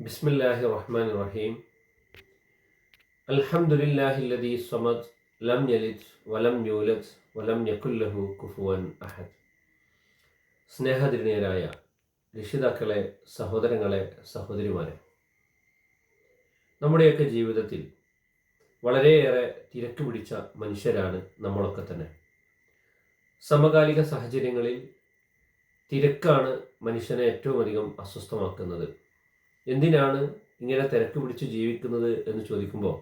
بسم الله الرحمن الرحيم الحمد لله الذي صمد لم يلد ولم يولد ولم يكن له كفوا أحد സ്നേഹതിരുനീയരായ രക്ഷിതാക്കളെ സഹോദരങ്ങളെ സഹോദരിമാരെ നമ്മുടെയൊക്കെ ജീവിതത്തിൽ വളരെയേറെ തിരക്ക് പിടിച്ച മനുഷ്യരാണ് നമ്മളൊക്കെ തന്നെ സമകാലിക സാഹചര്യങ്ങളിൽ തിരക്കാണ് മനുഷ്യനെ ഏറ്റവും അധികം അസ്വസ്ഥമാക്കുന്നത് എന്തിനാണ് ഇങ്ങനെ തിരക്ക് പിടിച്ച് ജീവിക്കുന്നത് എന്ന് ചോദിക്കുമ്പോൾ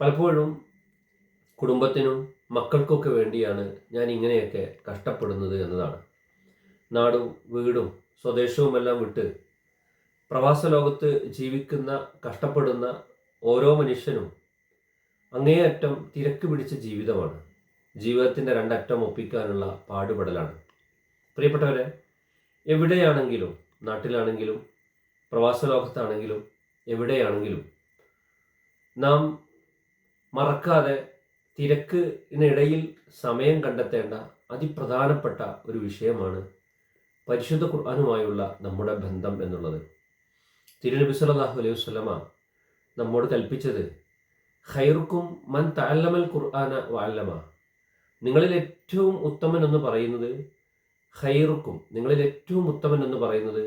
പലപ്പോഴും കുടുംബത്തിനും മക്കൾക്കൊക്കെ വേണ്ടിയാണ് ഞാൻ ഇങ്ങനെയൊക്കെ കഷ്ടപ്പെടുന്നത് എന്നതാണ്. നാടും വീടും സ്വദേശവുമെല്ലാം വിട്ട് പ്രവാസ ലോകത്ത് ജീവിക്കുന്ന കഷ്ടപ്പെടുന്ന ഓരോ മനുഷ്യനും അങ്ങേയറ്റം തിരക്ക് പിടിച്ച ജീവിതമാണ്. ജീവിതത്തിന്റെ രണ്ടറ്റം ഒപ്പിക്കാനുള്ള പാടുപെടലാണ്. പ്രിയപ്പെട്ടവരെ എവിടെയാണെങ്കിലും നാട്ടിലാണെങ്കിലും പ്രവാസ ലോകത്താണെങ്കിലും എവിടെയാണെങ്കിലും നാം മറക്കാതെ തിരക്കിനിടയിൽ സമയം കണ്ടെത്തേണ്ട അതിപ്രധാനപ്പെട്ട ഒരു വിഷയമാണ് പരിശുദ്ധ ഖുർആാനുമായുള്ള നമ്മുടെ ബന്ധം എന്നുള്ളത്. തിരുനബി സല്ലല്ലാഹു അലൈഹി വസല്ലമ നമ്മോട് കൽപ്പിച്ചത് ഖൈറുക്കും മൻ തഅല്ലമൽ ഖുർആന വഅല്ലമ നിങ്ങളിൽ ഏറ്റവും ഉത്തമൻ എന്ന് പറയുന്നത് ഖൈറുക്കും. നിങ്ങളിൽ ഏറ്റവും ഉത്തമൻ എന്ന് പറയുന്നത്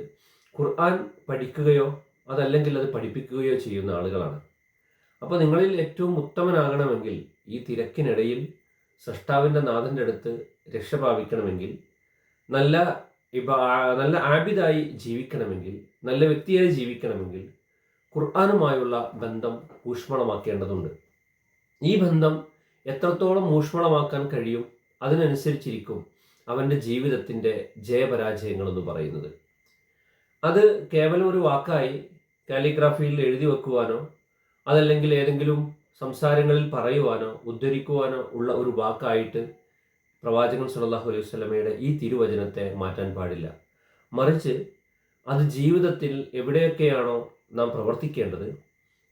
ഖുർആൻ പഠിക്കുകയോ അതല്ലെങ്കിൽ അത് പഠിപ്പിക്കുകയോ ചെയ്യുന്ന ആളുകളാണ്. അപ്പോൾ നിങ്ങളിൽ ഏറ്റവും ഉത്തമനാകണമെങ്കിൽ ഈ തിരക്കിനിടയിൽ സൃഷ്ടാവിന്റെ നാഥന്റെ അടുത്ത് രക്ഷ പ്രാപിക്കണമെങ്കിൽ നല്ല ഇപ്പം നല്ല ആബിദായി ജീവിക്കണമെങ്കിൽ നല്ല വ്യക്തിയായി ജീവിക്കണമെങ്കിൽ ഖുർആാനുമായുള്ള ബന്ധം ഊഷ്മളമാക്കേണ്ടതുണ്ട്. ഈ ബന്ധം എത്രത്തോളം ഊഷ്മളമാക്കാൻ കഴിയും അതിനനുസരിച്ചിരിക്കും അവന്റെ ജീവിതത്തിന്റെ ജയപരാജയങ്ങളെന്ന് പറയുന്നത്. അത് കേവലം ഒരു വാക്കായി കാലിഗ്രാഫിയിൽ എഴുതി വെക്കുവാനോ അതല്ലെങ്കിൽ ഏതെങ്കിലും സംസാരങ്ങളിൽ പറയുവാനോ ഉദ്ധരിക്കുവാനോ ഉള്ള ഒരു വാക്കായിട്ട് പ്രവാചകൻ സല്ലല്ലാഹു അലൈഹി വസല്ലമയുടെ ഈ തിരുവചനത്തെ മാറ്റാൻ പാടില്ല. മറിച്ച് അത് ജീവിതത്തിൽ എവിടെയൊക്കെയാണോ നാം പ്രവർത്തിക്കേണ്ടത്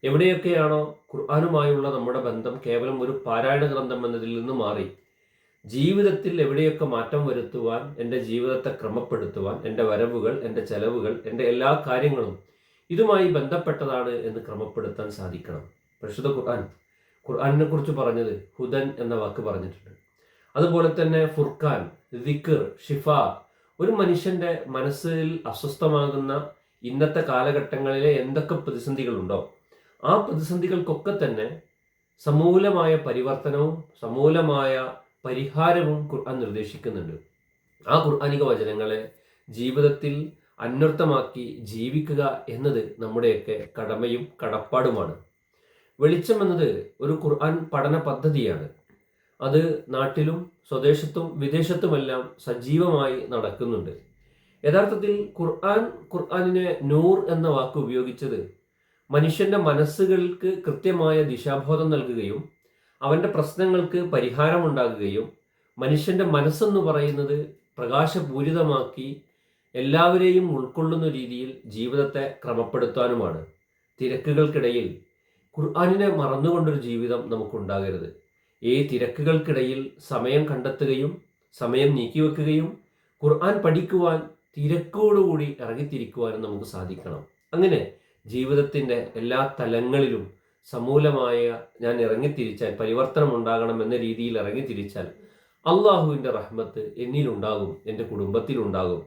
എവിടെയൊക്കെയാണോ ഖുർആാനുമായുള്ള നമ്മുടെ ബന്ധം കേവലം ഒരു പാരായണ ഗ്രന്ഥം എന്നതിൽ നിന്ന് മാറി ജീവിതത്തിൽ എവിടെയൊക്കെ മാറ്റം വരുത്തുവാൻ എന്റെ ജീവിതത്തെ ക്രമപ്പെടുത്തുവാൻ എന്റെ വരവുകൾ എന്റെ ചെലവുകൾ എന്റെ എല്ലാ കാര്യങ്ങളും ഇതുമായി ബന്ധപ്പെട്ടതാണ് എന്ന് ക്രമപ്പെടുത്താൻ സാധിക്കണം. പരിശുദ്ധ ഖുർആൻ. ഖുർആാനിനെ കുറിച്ച് പറഞ്ഞത് ഹുദൻ എന്ന വാക്ക് പറഞ്ഞിട്ടുണ്ട്. അതുപോലെ തന്നെ ഫുർഖാൻ ദിക്കർ ഷിഫ ഒരു മനുഷ്യന്റെ മനസ്സിൽ അസ്വസ്ഥമാകുന്ന ഇന്നത്തെ കാലഘട്ടങ്ങളിലെ എന്തൊക്കെ പ്രതിസന്ധികളുണ്ടോ ആ പ്രതിസന്ധികൾക്കൊക്കെ തന്നെ സമൂലമായ പരിവർത്തനവും സമൂലമായ പരിഹാരവും ഖുർആൻ നിർദ്ദേശിക്കുന്നുണ്ട്. ആ ഖുർആാനിക വചനങ്ങളെ ജീവിതത്തിൽ അന്വർത്ഥമാക്കി ജീവിക്കുക എന്നത് നമ്മുടെയൊക്കെ കടമയും കടപ്പാടുമാണ്. വെളിച്ചം എന്നത് ഒരു ഖുർആൻ പഠന പദ്ധതിയാണ്. അത് നാട്ടിലും സ്വദേശത്തും വിദേശത്തുമെല്ലാം സജീവമായി നടക്കുന്നുണ്ട്. യഥാർത്ഥത്തിൽ ഖുർആൻ ഖുർആാനിനെ നൂർ എന്ന വാക്ക് ഉപയോഗിച്ചത് മനുഷ്യന്റെ മനസ്സുകൾക്ക് കൃത്യമായ ദിശാബോധം നൽകുകയും അവന്റെ പ്രശ്നങ്ങൾക്ക് പരിഹാരമുണ്ടാകുകയും മനുഷ്യന്റെ മനസ്സെന്ന് പറയുന്നത് പ്രകാശപൂരിതമാക്കി എല്ലാവരെയും ഉൾക്കൊള്ളുന്ന രീതിയിൽ ജീവിതത്തെ ക്രമപ്പെടുത്താനുമാണ്. തിരക്കുകൾക്കിടയിൽ ഖുർആാനിനെ മറന്നുകൊണ്ടൊരു ജീവിതം നമുക്കുണ്ടാകരുത്. ഈ തിരക്കുകൾക്കിടയിൽ സമയം കണ്ടെത്തുകയും സമയം നീക്കിവെക്കുകയും ഖുർആൻ പഠിക്കുവാൻ തിരക്കോടുകൂടി ഇറങ്ങിത്തിരിക്കുവാനും നമുക്ക് സാധിക്കണം. അങ്ങനെ ജീവിതത്തിന്റെ എല്ലാ തലങ്ങളിലും സമൂലമായ ഞാൻ ഇറങ്ങിത്തിരിച്ചാൽ പരിവർത്തനം ഉണ്ടാകണം എന്ന രീതിയിൽ ഇറങ്ങിത്തിരിച്ചാൽ അള്ളാഹുവിന്റെ റഹ്മത്ത് എന്നിലുണ്ടാകും എന്റെ കുടുംബത്തിലുണ്ടാകും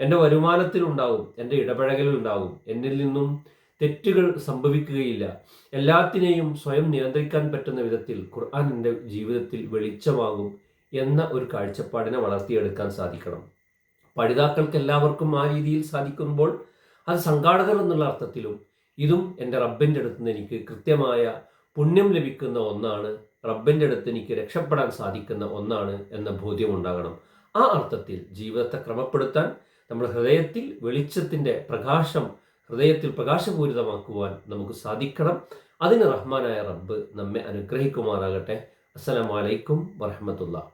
എന്റെ വരുമാനത്തിലുണ്ടാകും എന്റെ ഇടപഴകലുണ്ടാകും. എന്നിൽ നിന്നും തെറ്റുകൾ സംഭവിക്കുകയില്ല. എല്ലാത്തിനെയും സ്വയം നിയന്ത്രിക്കാൻ പറ്റുന്ന വിധത്തിൽ ഖുർആൻ എന്റെ ജീവിതത്തിൽ വെളിച്ചമാകും എന്ന ഒരു കാഴ്ചപ്പാടിനെ വളർത്തിയെടുക്കാൻ സാധിക്കണം. പഠിതാക്കൾക്ക് എല്ലാവർക്കും ആ രീതിയിൽ സാധിക്കുമ്പോൾ അത് സംഘാടകർ എന്നുള്ള അർത്ഥത്തിലും ഇതും എന്റെ റബ്ബിന്റെ അടുത്ത് നിന്ന് എനിക്ക് കൃത്യമായ പുണ്യം ലഭിക്കുന്ന ഒന്നാണ് റബ്ബിന്റെ അടുത്ത് എനിക്ക് രക്ഷപ്പെടാൻ സാധിക്കുന്ന ഒന്നാണ് എന്ന ബോധ്യം ഉണ്ടാകണം. ആ അർത്ഥത്തിൽ ജീവിതത്തെ ക്രമപ്പെടുത്താൻ നമ്മുടെ ഹൃദയത്തിൽ വെളിച്ചത്തിന്റെ പ്രകാശം ഹൃദയത്തിൽ പ്രകാശപൂരിതമാക്കുവാൻ നമുക്ക് സാധിക്കണം. അതിന് റഹ്മാനായ റബ്ബ് നമ്മെ അനുഗ്രഹിക്കുമാറാകട്ടെ. അസ്സലാമലൈക്കും വറഹമത്തുള്ള